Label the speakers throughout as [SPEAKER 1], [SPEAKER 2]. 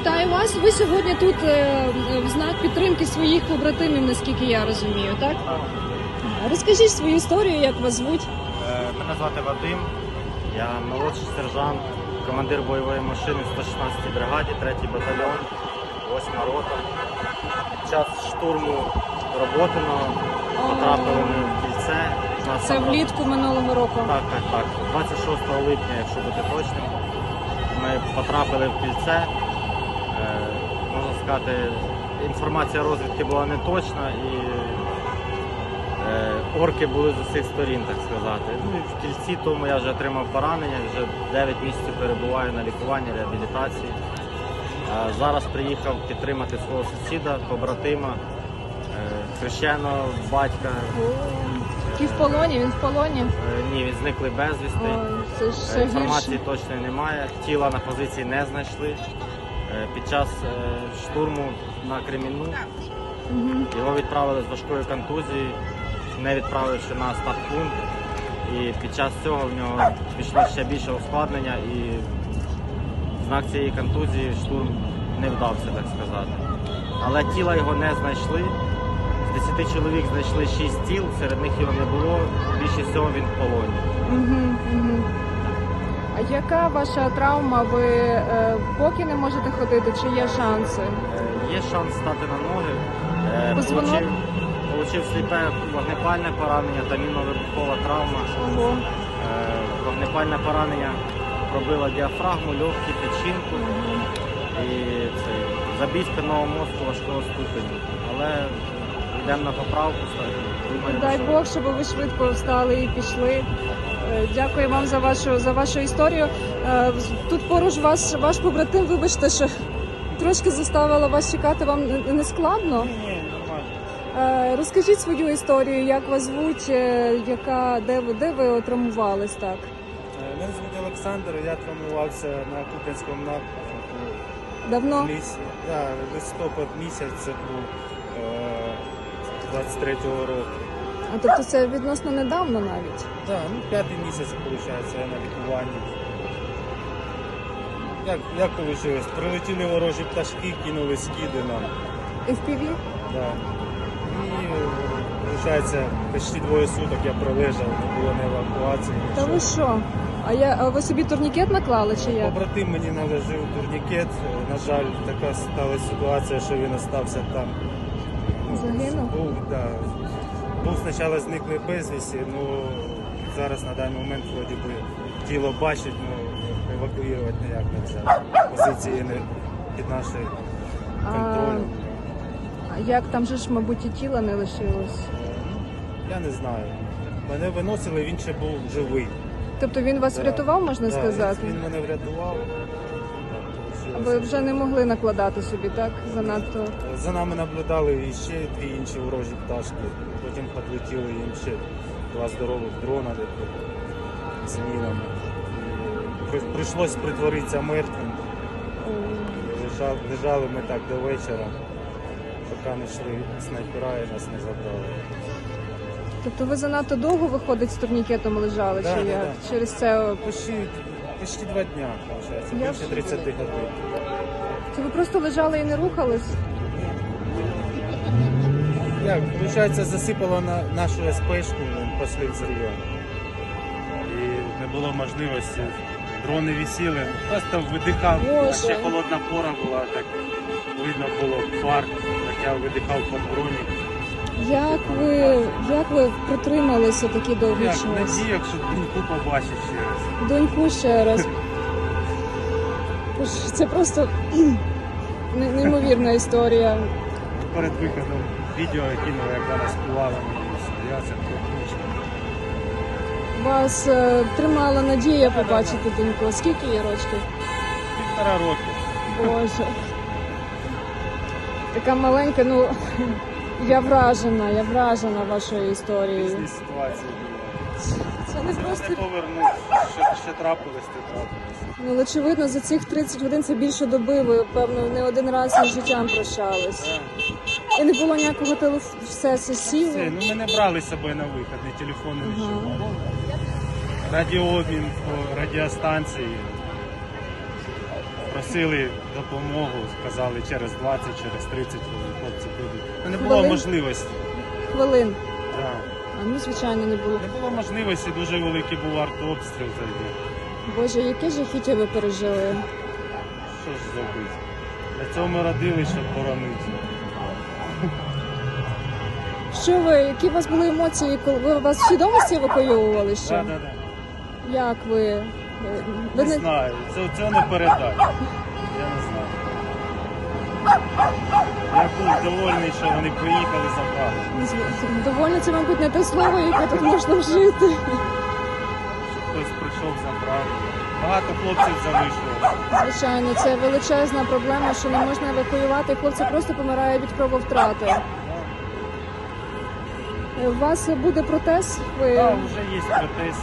[SPEAKER 1] вітаю вас. Ви сьогодні тут е, в знак підтримки своїх побратимів, наскільки я розумію, так? Розкажіть свою історію, як вас звуть.
[SPEAKER 2] Е, Мене звати Вадим, я молодший сержант, командир бойової машини в 116-й бригаді, 3-й батальйон, 8 рота. Під час штурму Роботиного потрапили ми в кільце.
[SPEAKER 1] Це влітку минулого року.
[SPEAKER 2] Так, так, так. 26 липня, якщо бути точним, ми потрапили в кільце. Сказати, інформація розвідки була не точна і е, орки були з усіх сторін, так сказати. Ну і в кільці тому я вже отримав поранення, вже 9 місяців перебуваю на лікуванні, реабілітації. Зараз приїхав підтримати свого сусіда, побратима, хрещеного батька.
[SPEAKER 1] Який в полоні, він в полоні.
[SPEAKER 2] Е, Ні, він зниклий безвісти. Е, Інформації
[SPEAKER 1] гірше.
[SPEAKER 2] точної немає. Тіла на позиції не знайшли. Е, Під час е, штурму на Кремінну його відправили з важкою контузією, не відправивши на стаб-пункт. І під час цього в нього пішло ще більше ускладнення і знак цієї контузії штурм не вдався, так сказати. Але тіла його не знайшли. З 10 чоловік знайшли 6 тіл, серед них його не було. Більше всього він в полоні.
[SPEAKER 1] Яка ваша травма? Ви е, поки не можете ходити, чи є шанси?
[SPEAKER 2] Е, Є шанс стати на ноги. Е,
[SPEAKER 1] Позвонок?
[SPEAKER 2] Получив, получив сліпе вогнепальне поранення та мінно-вибухова травма.
[SPEAKER 1] Ого.
[SPEAKER 2] Е, Вогнепальне поранення пробило діафрагму, легкі, печінку і це, забій спинного мозку важкого ступеню. Але йдемо на поправку.
[SPEAKER 1] Дай Бог, щоб ви швидко встали і пішли. Е, Дякую вам за вашу за вашу історію. Е, Тут поруч вас ваш побратим, вибачте, що трошки заставила вас чекати. Вам не- складно?
[SPEAKER 2] Ні, ні, нормально.
[SPEAKER 1] Е, Розкажіть свою історію, як вас звуть, яка де ви де ви отравмувались так?
[SPEAKER 3] Мене звуть Олександр, я травмувався на Куп'янському напрямку
[SPEAKER 1] Давно?
[SPEAKER 3] в. Да, листопад місяць це був е, 23-го року.
[SPEAKER 1] А тобто це відносно недавно навіть.
[SPEAKER 3] Да, ну п'ятий місяць, виходить, я на лікуванні. Як, як вийшло? Прилетіли ворожі пташки, кинули скиди нам.
[SPEAKER 1] FPV?
[SPEAKER 3] Да. І виходить, почти двоє суток я пролежав, не було ні евакуації.
[SPEAKER 1] Та ви що? А я а ви собі турнікет наклали чи як?
[SPEAKER 3] Побратим мені наложив турнікет. На жаль, така сталася ситуація, що він остався там. Ну,
[SPEAKER 1] Загинув?
[SPEAKER 3] Був, да. Був спочатку зниклий безвісті, ну зараз на даний момент вроді би тіло бачить, ну евакуювати ніяк не можна. Позиції не під нашим контролем.
[SPEAKER 1] а як там же ж, мабуть, і тіла не лишилось?
[SPEAKER 3] Я не знаю. Мене виносили, він ще був живий.
[SPEAKER 1] Тобто він вас
[SPEAKER 3] Да.
[SPEAKER 1] врятував, можна
[SPEAKER 3] Да,
[SPEAKER 1] сказати?
[SPEAKER 3] Він, він мене врятував.
[SPEAKER 1] А ви вже не могли накладати собі, так? Занадто.
[SPEAKER 3] За нами наблюдали і ще дві інші ворожі пташки. Потім підлетіли їм ще два здорових дрона з мінами. І при- Прийшлось притворитися мертвим. Лежали, лежали ми так до вечора, поки не йшли снайпера і нас не забрали.
[SPEAKER 1] Тобто ви занадто довго виходить з турнікетом лежали,
[SPEAKER 3] Да,
[SPEAKER 1] чи
[SPEAKER 3] да,
[SPEAKER 1] як?
[SPEAKER 3] да.
[SPEAKER 1] Через це
[SPEAKER 3] Почти, почти два дня, виходить, більше
[SPEAKER 1] в
[SPEAKER 3] 30 годин.
[SPEAKER 1] Чи ви просто лежали і не рухались?
[SPEAKER 3] Як, виходить, засипало на нашу СПшку після взриву. І не було можливості. Дрони висіли, просто видихав.
[SPEAKER 1] Боже.
[SPEAKER 3] Ще холодна пора була, так видно було фар, так я видихав по дроні.
[SPEAKER 1] Як ви як ви протрималися такий довгий
[SPEAKER 3] Як
[SPEAKER 1] час?
[SPEAKER 3] надія, що доньку побачив ще раз.
[SPEAKER 1] Доньку ще раз. Це просто не- неймовірна історія.
[SPEAKER 3] Перед виходом відео я кинув, як вона співала мені сміявся, книжка.
[SPEAKER 1] Вас е, тримала надія побачити доньку. Скільки їй рочків?
[SPEAKER 3] Півтора року.
[SPEAKER 1] Боже. Така маленька, ну я вражена, я вражена вашою історією.
[SPEAKER 3] Різні ситуації були.
[SPEAKER 1] Це не просто
[SPEAKER 3] не повернув, що трапилось, те трапилось.
[SPEAKER 1] ну, очевидно, за цих 30 годин це більше доби. Ви певно не один раз із життям прощались.
[SPEAKER 3] Да.
[SPEAKER 1] І не було ніякого телефону, все це сіло.
[SPEAKER 3] Все, ну ми не брали з собою на вихід, ні телефони, нічого. Радіообмін по радіостанції. Просили допомогу, сказали через 20, через 30 хвилин хлопці будуть. Ну, Не було
[SPEAKER 1] Хвилин?
[SPEAKER 3] можливості.
[SPEAKER 1] Хвилин.
[SPEAKER 3] Да.
[SPEAKER 1] А ну звичайно не було.
[SPEAKER 3] Не було можливості, дуже великий був артобстріл тоді.
[SPEAKER 1] Боже, яке жахіття ви пережили.
[SPEAKER 3] Що ж зробити? Для цього ми родили, щоб боронити.
[SPEAKER 1] Що ви, які у вас були емоції, коли ви вас в свідомості евакуйовували ще?
[SPEAKER 3] Да, да, да.
[SPEAKER 1] Як ви? Ви
[SPEAKER 3] Не
[SPEAKER 1] не
[SPEAKER 3] знаю, цього, цього не передати. Я не знаю. Я був довольний, що вони приїхали забрали.
[SPEAKER 1] довольно це, мабуть, не те слово, яке тут можна вжити.
[SPEAKER 3] Щоб хтось прийшов, забрав. Багато хлопців залишилось.
[SPEAKER 1] Звичайно, це величезна проблема, що не можна евакуювати. Хлопці просто помирають від крововтрати. Е, У вас буде протез? Ви
[SPEAKER 3] Так, вже є протез.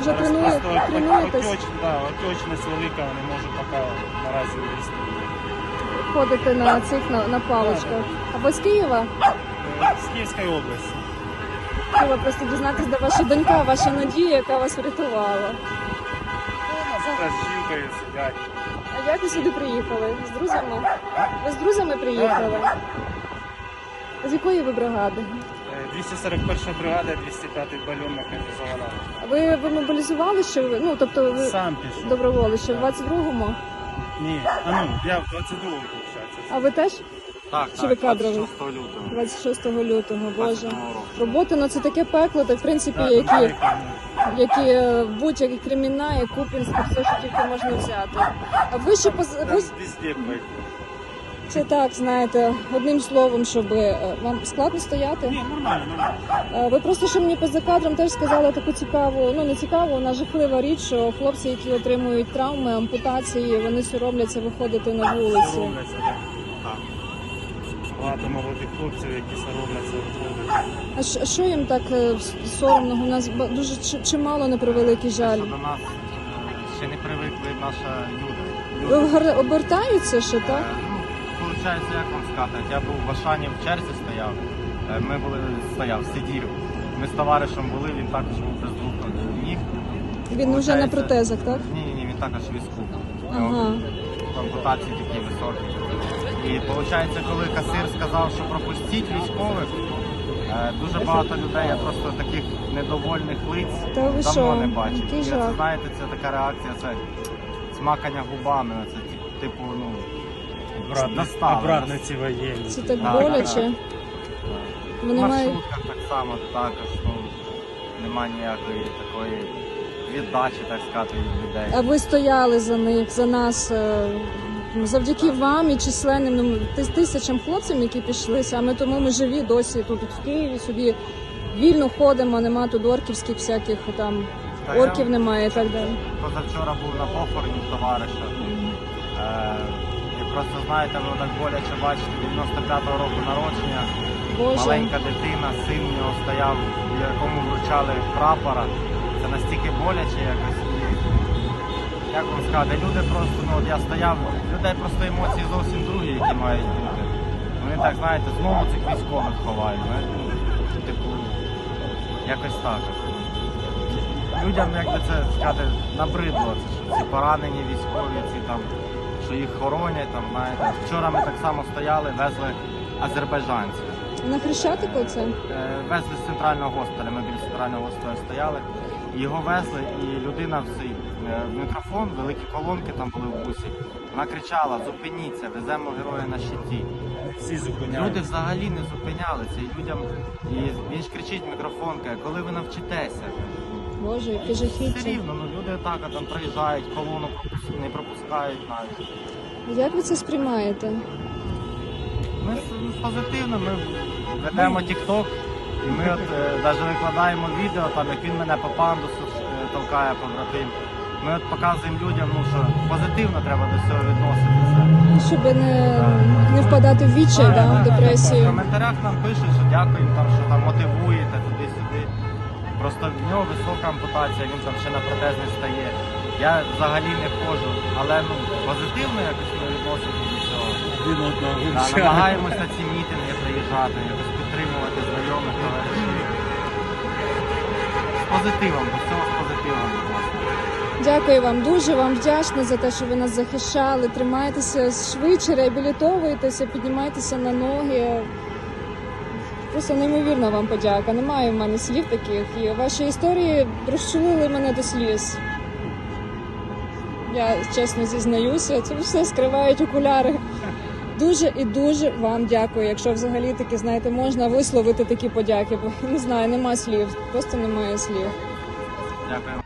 [SPEAKER 1] вже
[SPEAKER 3] Зараз
[SPEAKER 1] тренує,
[SPEAKER 3] просто от-
[SPEAKER 1] тренуєтесь,
[SPEAKER 3] отеч- да, отечність велика, не можу поки наразі вилізти.
[SPEAKER 1] ходите на цих на, на паличках. А ви з Києва?
[SPEAKER 3] Е, З Київської області.
[SPEAKER 1] Треба просто дізнатися, де ваша донька, ваша надія, яка вас врятувала.
[SPEAKER 3] Зараз з жінкою сидять.
[SPEAKER 1] А як ви сюди приїхали? З друзями? Ви з друзями приїхали? З якої ви бригади?
[SPEAKER 3] Е, 241 бригада, 205 бальон механізована.
[SPEAKER 1] Ви, ви мобілізували ще ви? Ну тобто ви
[SPEAKER 3] Сам пішов.
[SPEAKER 1] доброволі ще в 22-му?
[SPEAKER 3] Ні, а ну, я в 22-му, виходить.
[SPEAKER 1] А ви теж
[SPEAKER 2] Так,
[SPEAKER 1] Чи ви
[SPEAKER 2] так,
[SPEAKER 1] кадровий?
[SPEAKER 2] 26 лютого.
[SPEAKER 1] 26 лютого, боже.
[SPEAKER 2] 27 року.
[SPEAKER 1] Робота, ну це таке пекло, так в принципі,
[SPEAKER 3] Так,
[SPEAKER 1] які, які е, будь-які криміна, і Купінськ, все, що тільки можна взяти. А ви ще поз...
[SPEAKER 3] Там
[SPEAKER 1] ви...
[SPEAKER 3] везде пекло.
[SPEAKER 1] Це так, знаєте, одним словом, щоб е, вам складно стояти.
[SPEAKER 3] Ні, нормально, нормально.
[SPEAKER 1] Е, Ви просто що мені поза кадром теж сказали таку цікаву, ну не цікаву, вона жахлива річ, що хлопці, які отримують травми, ампутації, вони соромляться виходити на вулицю.
[SPEAKER 3] Багато молодих хлопців, які соромляться виходити.
[SPEAKER 1] А що, що їм так е, соромно? У нас дуже чимало на превеликий жаль.
[SPEAKER 2] Що до нас ще не привикли наші люди.
[SPEAKER 1] Ви
[SPEAKER 2] Люди,
[SPEAKER 1] вгар- обертаються ще,
[SPEAKER 2] е,
[SPEAKER 1] так?
[SPEAKER 2] Виходить, як вам сказати, я був в Ашані в черзі стояв, е, ми були, стояв, сидів. Ми з товаришем були, він також був без двох ніг.
[SPEAKER 1] Він вже на протезах, так?
[SPEAKER 2] Ні, ні, він також в візку.
[SPEAKER 1] Ага.
[SPEAKER 2] Ампутації такі високі. І виходить, коли касир сказав, що пропустіть військових, е, дуже багато людей, я просто таких недовольних лиць
[SPEAKER 1] Та ви
[SPEAKER 2] давно
[SPEAKER 1] що?
[SPEAKER 2] не бачив.
[SPEAKER 1] Який
[SPEAKER 2] І це,
[SPEAKER 1] жах.
[SPEAKER 2] знаєте, це така реакція, це смакання губами. Це типу, ну
[SPEAKER 3] Обратно,
[SPEAKER 2] Достали
[SPEAKER 3] обратно
[SPEAKER 2] нас.
[SPEAKER 3] ці воєнні.
[SPEAKER 1] Це так
[SPEAKER 2] Так,
[SPEAKER 1] боляче.
[SPEAKER 2] в
[SPEAKER 1] Вони мають.
[SPEAKER 2] маршрутках так само також ну, немає ніякої такої віддачі, так сказати, від людей.
[SPEAKER 1] А ви стояли за них, за нас. е, Завдяки вам і численним ну, тис- тисячам хлопцям, які пішли, саме тому ми живі досі тут в Києві собі вільно ходимо, нема тут орківських всяких там
[SPEAKER 2] Та я
[SPEAKER 1] орків немає і так далі.
[SPEAKER 2] Позавчора був на похороні товариша. Е, просто знаєте, воно так боляче бачити 95-го року народження.
[SPEAKER 1] Боже,
[SPEAKER 2] Маленька дитина, син у нього стояв, якому вручали прапора. Це настільки боляче якось. І, як вам сказати, люди просто, ну от я стояв, людей просто емоції зовсім другі, які мають бути. Вони так, знаєте, знову цих військових ховають. Типу, якось так. Людям, як би це сказати, набридло, це, що ці поранені військові, ці там, що їх хоронять, там, знаєте. Вчора ми так само стояли, везли азербайджанців.
[SPEAKER 1] на Хрещатику це?
[SPEAKER 2] Е, Везли з центрального госпіталя, ми біля центрального госпіталя стояли. Його везли, і людина в цей е, в мікрофон, великі колонки там були в бусі. Вона кричала: зупиніться, веземо героя на щиті.
[SPEAKER 3] Всі зупиняють.
[SPEAKER 2] Люди взагалі не зупинялися. І людям і він ж кричить мікрофон, каже, коли ви навчитеся.
[SPEAKER 1] Боже, яке
[SPEAKER 2] Все рівно, ну люди так а там приїжджають, колону не пропускають навіть.
[SPEAKER 1] Як ви це сприймаєте?
[SPEAKER 2] Ми позитивно, ми ведемо TikTok, і ми от навіть викладаємо відео, там як він мене по пандусу е, толкає побратим. Ми от показуємо людям, ну що позитивно треба до цього відноситися.
[SPEAKER 1] Щоб не, не впадати в відчай, да, в
[SPEAKER 2] В
[SPEAKER 1] депресію.
[SPEAKER 2] коментарях нам пишуть, що дякуємо там, що там мотивуєте туди-сюди. Просто в нього висока ампутація, він там ще на протез не стає. Я взагалі не ходжу, але ну позитивно якось ми відносимося до цього.
[SPEAKER 3] Один одного
[SPEAKER 2] Да, намагаємося ці мітинги приїжджати, якось підтримувати знайомих товаришів. З позитивом, до цього з позитивом, будь ласка.
[SPEAKER 1] Дякую вам, дуже вам вдячна за те, що ви нас захищали. Тримайтеся швидше, реабілітовуйтеся, піднімайтеся на ноги. Просто неймовірна вам подяка. Немає в мене слів таких. І ваші історії розчулили мене до сліз. Я чесно зізнаюся, це все скривають окуляри. Дуже і дуже вам дякую. Якщо взагалі таки знаєте, можна висловити такі подяки, бо не знаю, нема слів, просто немає слів.
[SPEAKER 2] Дякую.